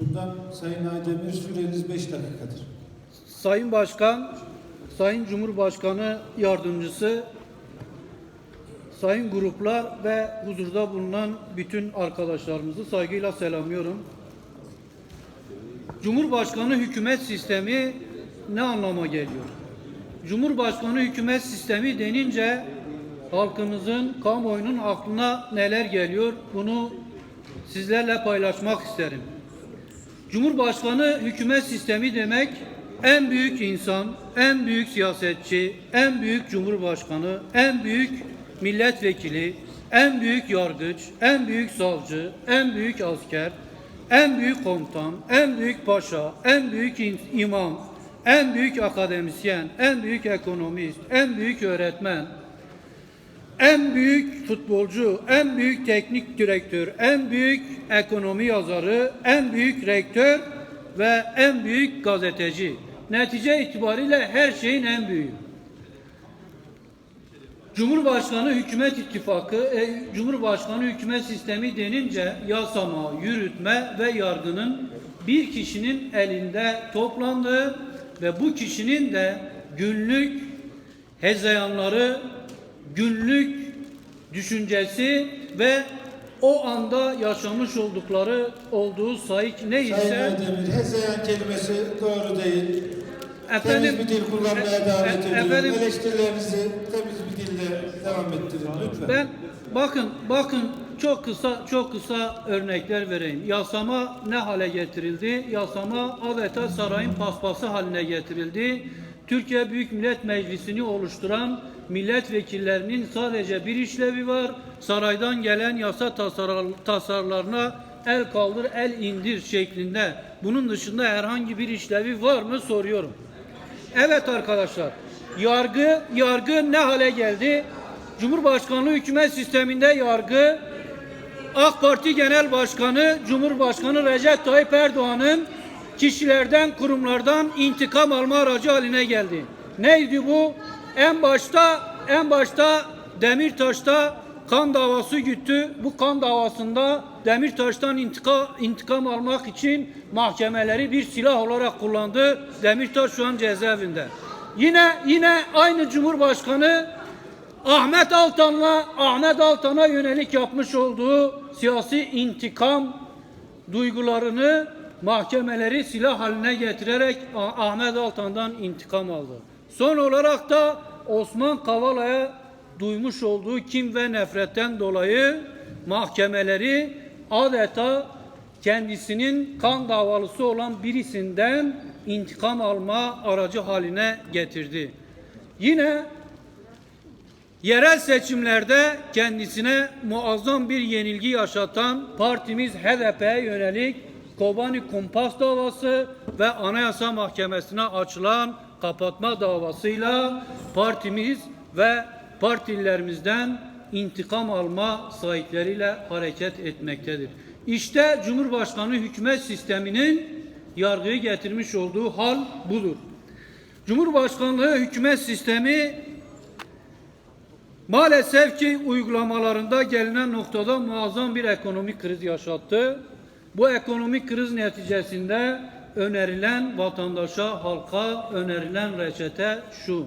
Bundan Sayın Aydemir süreniz 5 dakikadır. Sayın Başkan, Sayın Cumhurbaşkanı Yardımcısı, Sayın gruplar ve huzurda bulunan bütün arkadaşlarımızı saygıyla selamlıyorum. Cumhurbaşkanı hükümet sistemi ne anlama geliyor? Cumhurbaşkanı hükümet sistemi denince halkımızın, kamuoyunun aklına neler geliyor? Bunu sizlerle paylaşmak isterim. Cumhurbaşkanı hükümet sistemi demek en büyük insan, en büyük siyasetçi, en büyük cumhurbaşkanı, en büyük milletvekili, en büyük yargıç, en büyük savcı, en büyük asker, en büyük komutan, en büyük paşa, en büyük imam, en büyük akademisyen, en büyük ekonomist, en büyük öğretmen, en büyük futbolcu, en büyük teknik direktör, en büyük ekonomi yazarı, en büyük rektör ve en büyük gazeteci. Netice itibariyle her şeyin en büyüğü. Cumhurbaşkanı hükümet ittifakı, e, Cumhurbaşkanı hükümet sistemi denince yasama, yürütme ve yargının bir kişinin elinde toplandığı ve bu kişinin de günlük hezeyanları, günlük düşüncesi ve o anda yaşamış oldukları olduğu sayık Sayın neyse Aydemir, hezeyan kelimesi doğru değil. Efendim- temiz bir dil kullanmaya E- davet e- ediyorum. efendim- Eleştirilerinizi temiz bir dille devam ettirin lütfen. Ben bakın bakın çok kısa çok kısa örnekler vereyim. Yasama ne hale getirildi? Yasama adeta sarayın paspası haline getirildi. Türkiye Büyük Millet Meclisi'ni oluşturan milletvekillerinin sadece bir işlevi var. Saraydan gelen yasa tasar- tasarlarına el kaldır, el indir şeklinde. Bunun dışında herhangi bir işlevi var mı soruyorum. Evet arkadaşlar. Yargı yargı ne hale geldi? Cumhurbaşkanlığı hükümet sisteminde yargı AK Parti Genel Başkanı Cumhurbaşkanı Recep Tayyip Erdoğan'ın kişilerden, kurumlardan intikam alma aracı haline geldi. Neydi bu? En başta en başta Demirtaş'ta kan davası güttü. Bu kan davasında Demirtaş'tan intika, intikam almak için mahkemeleri bir silah olarak kullandı. Demirtaş şu an cezaevinde. Yine yine aynı Cumhurbaşkanı Ahmet Altan'la Ahmet Altan'a yönelik yapmış olduğu siyasi intikam duygularını mahkemeleri silah haline getirerek Ah- Ahmet Altan'dan intikam aldı. Son olarak da Osman Kavala'ya duymuş olduğu kim ve nefretten dolayı mahkemeleri adeta kendisinin kan davalısı olan birisinden intikam alma aracı haline getirdi. Yine Yerel seçimlerde kendisine muazzam bir yenilgi yaşatan partimiz HDP'ye yönelik Kobani Kumpas davası ve Anayasa Mahkemesi'ne açılan kapatma davasıyla partimiz ve partililerimizden intikam alma sahipleriyle hareket etmektedir. İşte Cumhurbaşkanı hükümet sisteminin yargıyı getirmiş olduğu hal budur. Cumhurbaşkanlığı hükümet sistemi Maalesef ki uygulamalarında gelinen noktada muazzam bir ekonomik kriz yaşattı. Bu ekonomik kriz neticesinde önerilen vatandaşa, halka önerilen reçete şu.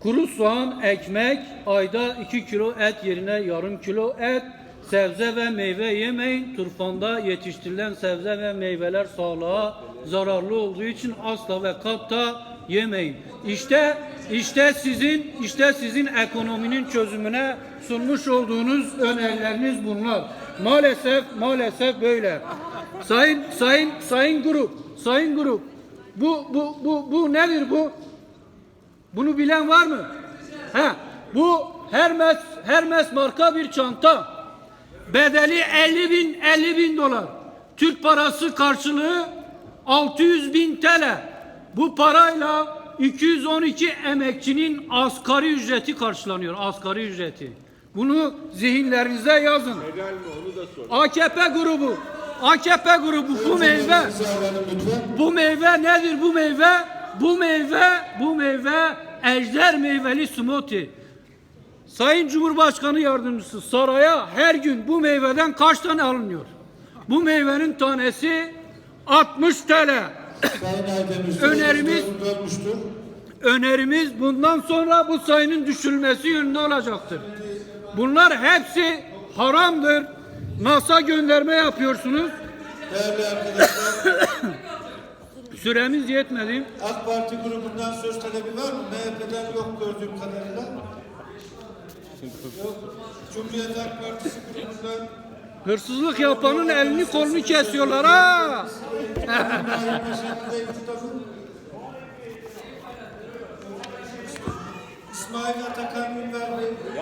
Kuru soğan, ekmek, ayda 2 kilo et yerine yarım kilo et, sebze ve meyve yemeyin. Turfanda yetiştirilen sebze ve meyveler sağlığa zararlı olduğu için asla ve katta yemeyin. İşte işte sizin işte sizin ekonominin çözümüne sunmuş olduğunuz önerileriniz bunlar. Maalesef maalesef böyle. Sayın sayın sayın grup, sayın grup. Bu bu bu bu nedir bu? Bunu bilen var mı? He, bu Hermes Hermes marka bir çanta. Bedeli 50 bin 50 bin dolar. Türk parası karşılığı 600 bin TL. Bu parayla 212 emekçinin asgari ücreti karşılanıyor. Asgari ücreti. Bunu zihinlerinize yazın. AKP grubu. AKP grubu bu meyve. Lütfen. Bu meyve nedir bu meyve? Bu meyve, bu meyve ejder meyveli smoothie. Sayın Cumhurbaşkanı Yardımcısı saraya her gün bu meyveden kaç tane alınıyor? Bu meyvenin tanesi 60 TL. Önerimiz-. Önerimiz bundan sonra bu sayının düşürülmesi yönünde olacaktır. Bunlar hepsi haramdır. NASA gönderme yapıyorsunuz. Değerli arkadaşlar, Süremiz yetmedi. AK Parti grubundan söz talebi var mı? MHP'den yok gördüğüm kadarıyla. Yok. Cumhuriyet Halk Partisi grubundan Hırsızlık yapanın elini kolunu kesiyorlar ha. İsmail Atakan Ünver Bey.